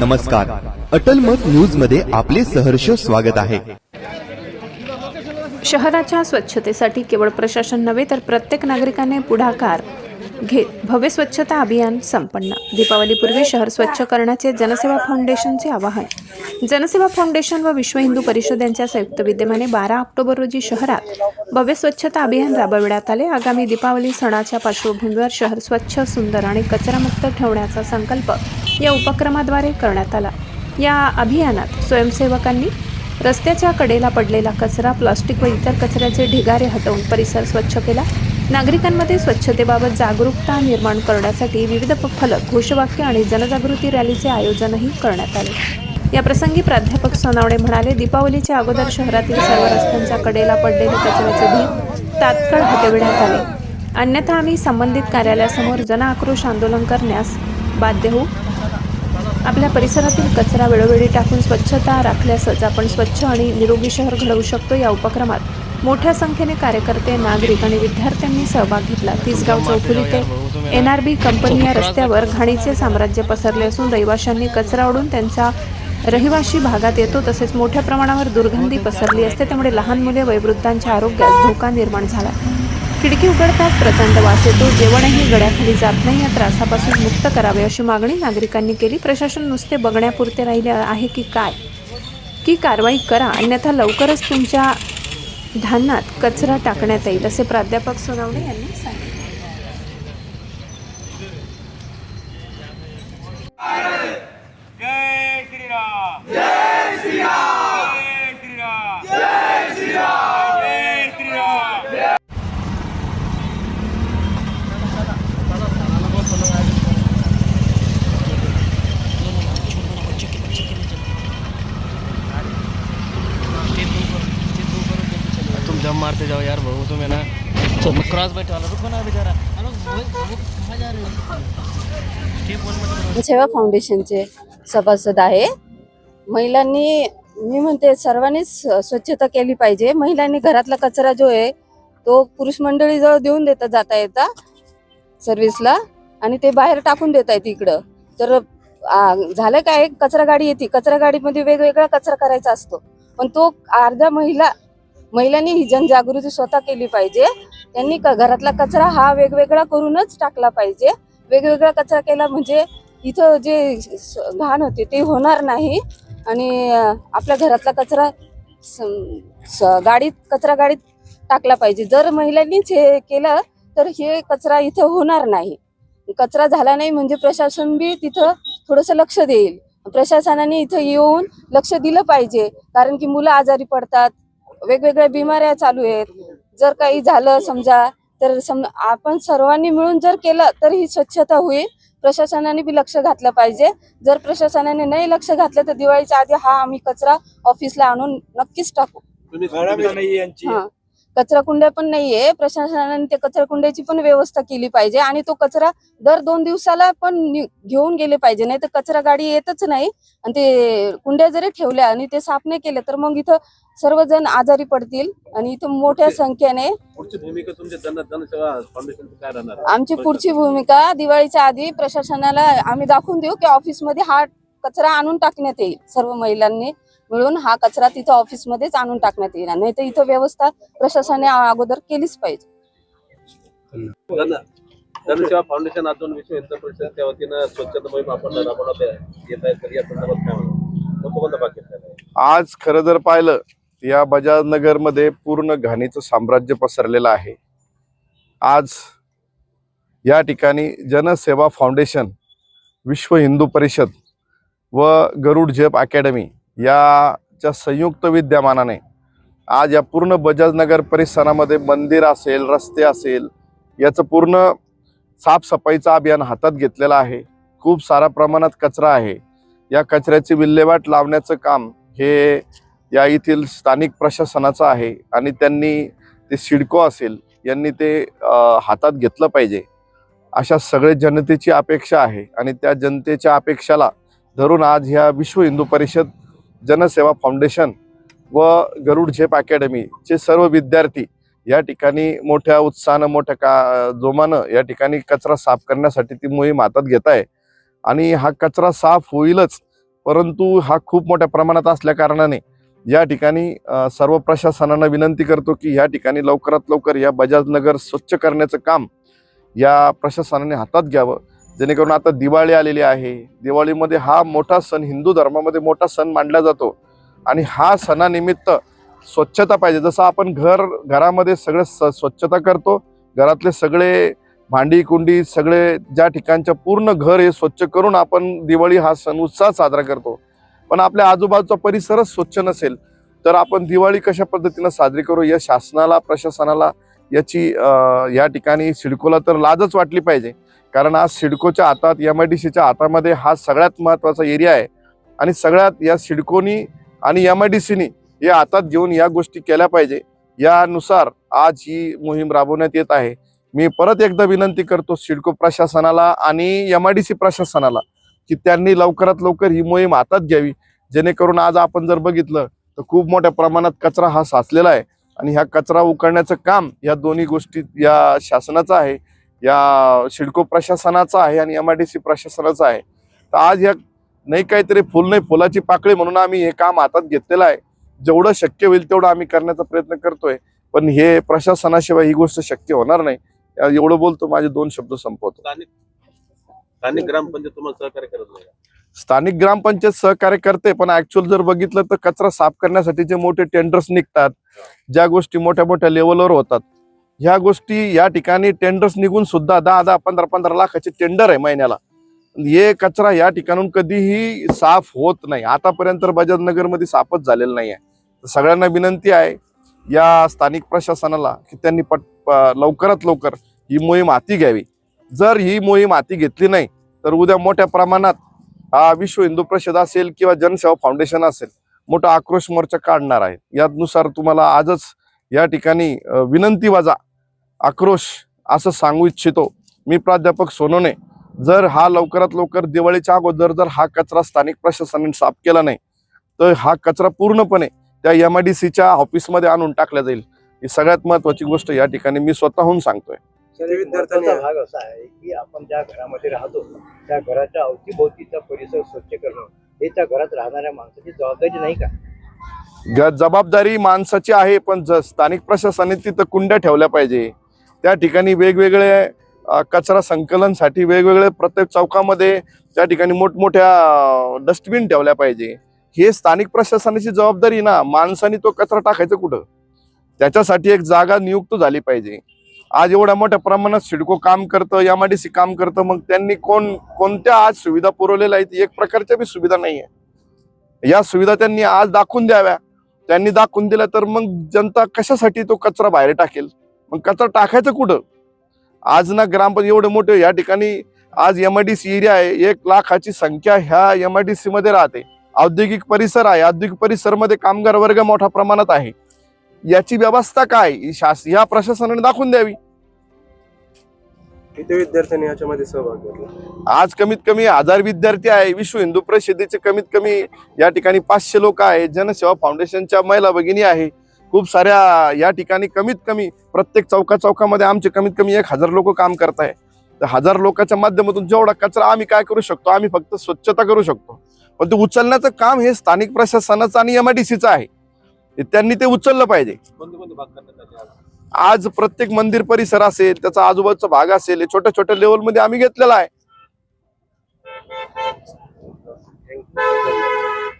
नमस्कार. अटल मत न्यूजमध्ये आपले सहर्ष स्वागत आहे. शहराच्या स्वच्छतेसाठी केवळ प्रशासन नव्हे तर प्रत्येक नागरिकाने पुढाकार घेत भव्य स्वच्छता अभियान संपन्न. दीपावलीपूर्वी शहर स्वच्छ करण्याचे जनसेवा फाउंडेशनचे आवाहन. जनसेवा फाउंडेशन व विश्व हिंदू परिषद यांच्या संयुक्त विद्यमाने बारा ऑक्टोबर रोजी शहरात भव्य स्वच्छता अभियान राबविण्यात आले. आगामी दीपावली सणाच्या पार्श्वभूमीवर शहर स्वच्छ सुंदर आणि कचरामुक्त ठेवण्याचा संकल्प या उपक्रमाद्वारे करण्यात आला. या अभियानात स्वयंसेवकांनी रस्त्याच्या कडेला पडलेला कचरा प्लास्टिक व इतर कचऱ्याचे ढिगारे हटवून परिसर स्वच्छ केला. नागरिकांमध्ये स्वच्छतेबाबत जागरूकता निर्माण करण्यासाठी विविध फलक घोषवाक्य आणि जनजागृती रॅलीचे आयोजनही करण्यात आले. या प्रसंगी प्राध्यापक सोनावणे म्हणाले दीपावलीच्या अगोदर शहरातील सर्व रस्त्यांच्या कडेला पडलेले कचऱ्याचे ढीग तात्काळ हटविण्यात आले. अन्यथा आम्ही संबंधित कार्यालयासमोर जनआक्रोश आंदोलन करण्यास बाध्य होऊ आपल्या परिसरातील कचरा वेळोवेळी टाकून स्वच्छता राखल्यासच आपण स्वच्छ आणि निरोगी शहर घडवू शकतो या उपक्रमात. मोठ्या संख्येने कार्यकर्ते नागरिक आणि विद्यार्थ्यांनी सहभाग घेतला. तिसगाव चौफुली ते एन आर बी कंपनी या रस्त्यावर घाणीचे साम्राज्य पसरले असून रहिवाशांनी कचरा ओढून त्यांचा रहिवाशी भागात येतो. तसेच मोठ्या प्रमाणावर दुर्गंधी पसरली असते. त्यामुळे लहान मुले वयोवृद्धांच्या आरोग्यास धोका निर्माण झाला. खिडकी उघडताच प्रचंड वास येतो. जेवणही गड्याखाली जात नाही. या त्रासापासून मुक्त करावे अशी मागणी नागरिकांनी केली. प्रशासन नुसते बघण्यापुरते राहिले आहे की काय? की कारवाई करा. अन्यथा लवकरच तुमच्या धान्यात कचरा टाकण्यात येईल असे प्राध्यापक सोनावणे यांनी सांगितले. चल क्रॉस बैठे वाला रुको ना बेचारा. अरे वो वो कहाँ जा रहे हो? सेवा फाउंडेशनचे सभासद आहे. महिलांनी मी म्हणते सर्वांनीच स्वच्छता केली पाहिजे. महिलांनी घरातला कचरा जो आहे तो पुरुष मंडळीजवळ देऊन देता जाता येता सर्व्हिसला आणि ते बाहेर टाकून देता येते इकडं. तर झालं काय? कचरा गाडी येते. कचरा गाडीमध्ये वेगवेगळा कचरा करायचा असतो. पण तो अर्ध्या महिला महिलांनी ही जनजागृती स्वतः केली पाहिजे. त्यांनी क- घरातला कचरा हा वेगवेगळा करूनच टाकला पाहिजे. वेगवेगळा कचरा केला म्हणजे इथं जे स- घाण होते ते होणार नाही. आणि आपल्या घरातला कचरा स- गाडीत कचरा गाडीत टाकला पाहिजे. जर महिलांनीच हे केलं तर हे कचरा इथं होणार नाही. कचरा झाला नाही म्हणजे प्रशासन बी तिथं थोडंसं लक्ष देईल. प्रशासनाने इथं येऊन लक्ष दिलं पाहिजे. कारण की मुलं आजारी पडतात वेगवेगळ्या बिमाऱ्या चालू आहेत. जर काही झालं समजा तर सम आपण सर्वांनी मिळून जर केलं तर ही स्वच्छता होईल. प्रशासनाने बी लक्ष घातलं पाहिजे. जर प्रशासनाने नाही लक्ष घातलं तर दिवाळीच्या आधी हा आम्ही कचरा ऑफिसला आणून नक्कीच टाकू. हा. कचरा कुंड्या पण नाहीये. प्रशासनाने ते कचरा कुंड्याची पण व्यवस्था केली पाहिजे आणि तो कचरा दर दोन दिवसाला पण घेऊन गेले पाहिजे. नाही तर कचरा गाडी येतच नाही. आणि ते कुंड्या जरी ठेवल्या आणि ते साफ नाही केले तर मग इथं सर्वजण आजारी पडतील आणि इथं मोठ्या संख्येने पुढची भूमिका तुमच्या जन जनसेवा फाउंडेशनची काय राहणार? आमची पुढची भूमिका दिवाळीच्या आधी प्रशासनाला आम्ही दाखवून देऊ की ऑफिसमध्ये हा कचरा आणून टाकण्यात येईल सर्व महिलांनी मिळून. हा कचरा तिथं ऑफिसमध्येच आणून टाकण्यात येईल नाही तर इथं व्यवस्था प्रशासनाने अगोदर केलीच पाहिजे. जन जनसेवा फाउंडेशन अजून विश्व हिंदू परिषदेच्या वतीनं स्वच्छता मोहीम आपण राबवण्यात येत आहे. तर या संदर्भात काय म्हणा कोणतं कोणतं बाकी आहे? आज खरं जर पाहिलं या बजाजनगरमध्ये पूर्ण घाणीचं साम्राज्य पसरलेलं आहे. आज या ठिकाणी जनसेवा फाउंडेशन विश्व हिंदू परिषद व गरुड झेप अकॅडमी याच्या संयुक्त विद्यमानाने आज या पूर्ण बजाजनगर परिसरामध्ये मंदिर असेल रस्ते असेल याचं पूर्ण साफसफाईचं अभियान हातात घेतलेलं आहे. खूप साऱ्या प्रमाणात कचरा आहे. या कचऱ्याची विल्हेवाट लावण्याचं काम हे या येथील स्थानिक प्रशासनाचं आहे आणि त्यांनी ते सिडको असेल यांनी ते हातात घेतलं पाहिजे. अशा सगळे जनतेची अपेक्षा आहे आणि त्या जनतेच्या अपेक्षाला धरून आज ह्या विश्व हिंदू परिषद जनसेवा फाउंडेशन व गरुड झेप अकॅडमीचे सर्व विद्यार्थी या ठिकाणी मोठ्या उत्साहानं मोठ्या का जोमानं या ठिकाणी कचरा साफ करण्यासाठी ती मोहीम हातात घेत आहे. आणि हा कचरा साफ होईलच परंतु हा खूप मोठ्या प्रमाणात असल्या कारणाने या ठिकाणी सर्व प्रशासनांना विनंती करतो की या ठिकाणी लवकरात लवकर या बजाजनगर स्वच्छ करण्याचं काम या प्रशासनाने हातात घ्यावं. जेणेकरून आता दिवाळी आलेली आहे. दिवाळीमध्ये हा मोठा सण हिंदू धर्मामध्ये मोठा सण मांडला जातो. आणि हा सणानिमित्त स्वच्छता पाहिजे. जसं आपण घर घरामध्ये सगळं स- स्वच्छता करतो. घरातले सगळे भांडी कुंडी सगळे ज्या ठिकाणच्या पूर्ण घर हे स्वच्छ करून आपण दिवाळी हा सण उत्साह साजरा करतो. पण आपल्या आजूबाजूचा परिसरच स्वच्छ नसेल तर आपण दिवाळी कशा पद्धतीनं साजरी करू? या शासनाला प्रशासनाला याची या ठिकाणी सिडकोला तर लाजच वाटली पाहिजे. कारण आज सिडकोच्या हातात एम आय डी सीच्या हातामध्ये हा सगळ्यात महत्त्वाचा एरिया आहे. आणि सगळ्यात या सिडकोनी आणि एम आय डी सीनी या हातात घेऊन या गोष्टी केल्या पाहिजे. यानुसार आज ही मोहीम राबवण्यात येत आहे. मी परत एकदा विनंती करतो सिडको प्रशासनाला आणि एम आय डी सी प्रशासनाला की त्यांनी लवकरात लवकर ही मोहीम हातात घ्यावी. जेणेकरून आज आपण जर बघितलं तर खूप मोठ्या प्रमाणात कचरा हा साचलेला आहे. आणि ह्या कचरा उकळण्याचं काम या दोन्ही गोष्टी या शासनाचं आहे या सिडको प्रशासनाचं आहे आणि एम आय डी सी प्रशासनाचं आहे. तर आज या नाही काहीतरी फुल नाही फुलाची पाकळी म्हणून आम्ही हे काम हातात घेतलेलं आहे. जेवढं शक्य होईल तेवढं आम्ही करण्याचा प्रयत्न करतोय. पण हे प्रशासनाशिवाय ही गोष्ट शक्य होणार नाही. एवढं बोलतो माझे दोन शब्द संपवतो. स्थानिक स्थानिक ग्रामपंचायत तुम्हाला सहकार्य करत नाही? स्थानिक ग्रामपंचायत सहकार्य करते पण ऍक्च्युअल जर बघितलं तर कचरा साफ करण्यासाठी जे मोठे टेंडर्स निघतात ज्या गोष्टी मोठ्या मोठ्या लेवलवर होतात ह्या गोष्टी या ठिकाणी टेंडर्स निघून सुद्धा दहा दहा पंधरा पंधरा लाखाचे टेंडर आहे महिन्याला. हे कचरा या ठिकाणून कधीही साफ होत नाही. आतापर्यंत बजाजनगरमध्ये साफच झालेलं नाही आहे सगळ्यांना विनंती आहे या स्थानिक प्रशासनाला की त्यांनी पट लवकरात लवकर ही मोहीम हाती घ्यावी. जर ही मोहीम हाती घेतली नाही तर उद्या मोठ्या प्रमाणात हा विश्व हिंदू परिषद असेल किंवा जनसेवा फाउंडेशन असेल मोठा आक्रोश मोर्चा काढणार आहे. यानुसार तुम्हाला आजच या ठिकाणी विनंती वाजा आक्रोश असं सांगू इच्छितो. मी प्राध्यापक सोनोने जर हा लवकरात लवकर दिवाळीच्या अगोदर जर हा कचरा स्थानिक प्रशासनाने साफ केला नाही तर हा कचरा पूर्णपणे त्या एम आय डी सीच्या ऑफिसमध्ये आणून टाकला जाईल. ही सगळ्यात महत्वाची गोष्ट या ठिकाणी मी स्वतःहून सांगतोय. विद्यार्थ्यांचा भाग असा आहे की आपण ज्या घरामध्ये राहतो त्या घराच्या अवतीभोवतीचा परिसर स्वच्छ करणं हे त्या घरात राहणाऱ्या माणसाची जबाबदारी नाही का? ग- जबाबदारी माणसाची आहे पण ज- स्थानिक प्रशासनाने तिथं कुंड्या ठेवल्या पाहिजे. त्या ठिकाणी वेगवेगळे अ, कचरा संकलनसाठी वेगवेगळे प्रत्येक चौकामध्ये त्या ठिकाणी मोठमोठ्या डस्टबिन ठेवल्या पाहिजे. हे स्थानिक प्रशासनाची जबाबदारी ना माणसाने तो कचरा टाकायचा कुठं? त्याच्यासाठी एक जागा नियुक्त झाली पाहिजे. आज एवढ्या मोठ्या प्रमाणात सिडको काम करतं एम आय डी सी काम करतं मग त्यांनी कोण कोणत्या आज सुविधा पुरवलेल्या आहेत एक प्रकारच्या बी सुविधा नाही आहे या सुविधा त्यांनी आज दाखवून द्याव्या. त्यांनी दाखवून दिल्या तर मग जनता कशासाठी तो कचरा बाहेर टाकेल? मग कचरा टाकायचं कुठं? आज ना ग्रामपंचायत एवढे मोठे या ठिकाणी आज M I D C area आहे एक लाखाची संख्या ह्या एम आय डी सी मध्ये राहते. औद्योगिक परिसर आहे औद्योगिक परिसरमध्ये कामगार वर्ग मोठ्या प्रमाणात आहे. याची व्यवस्था काय? शास ह्या प्रशासनाने दाखवून द्यावी. किती विद्यार्थ्यांनी याच्यामध्ये सहभाग घेतला? आज कमीत कमी हजार विद्यार्थी आहे. विश्व हिंदू परिषदेचे कमीत कमी या ठिकाणी पाचशे लोक आहे. जनसेवा फाउंडेशनच्या महिला भगिनी आहे. खूप साऱ्या या ठिकाणी कमीत कमी प्रत्येक चौका चौकामध्ये आमचे कमीत कमी एक हजार लोक काम करत आहे तर हजार लोकांच्या माध्यमातून जेवढा कचरा आम्ही काय करू शकतो? आम्ही फक्त स्वच्छता करू शकतो. पण ते उचलण्याचं काम हे स्थानिक प्रशासनाचं आणि एम आय डी सीचं आहे. त्यांनी ते उचललं पाहिजे आज? प्रत्येक मंदिर परिसर असेल त्याचा आजूबाजूचा भाग असेल हे छोट्या छोट्या लेवलमध्ये आम्ही घेतलेला आहे.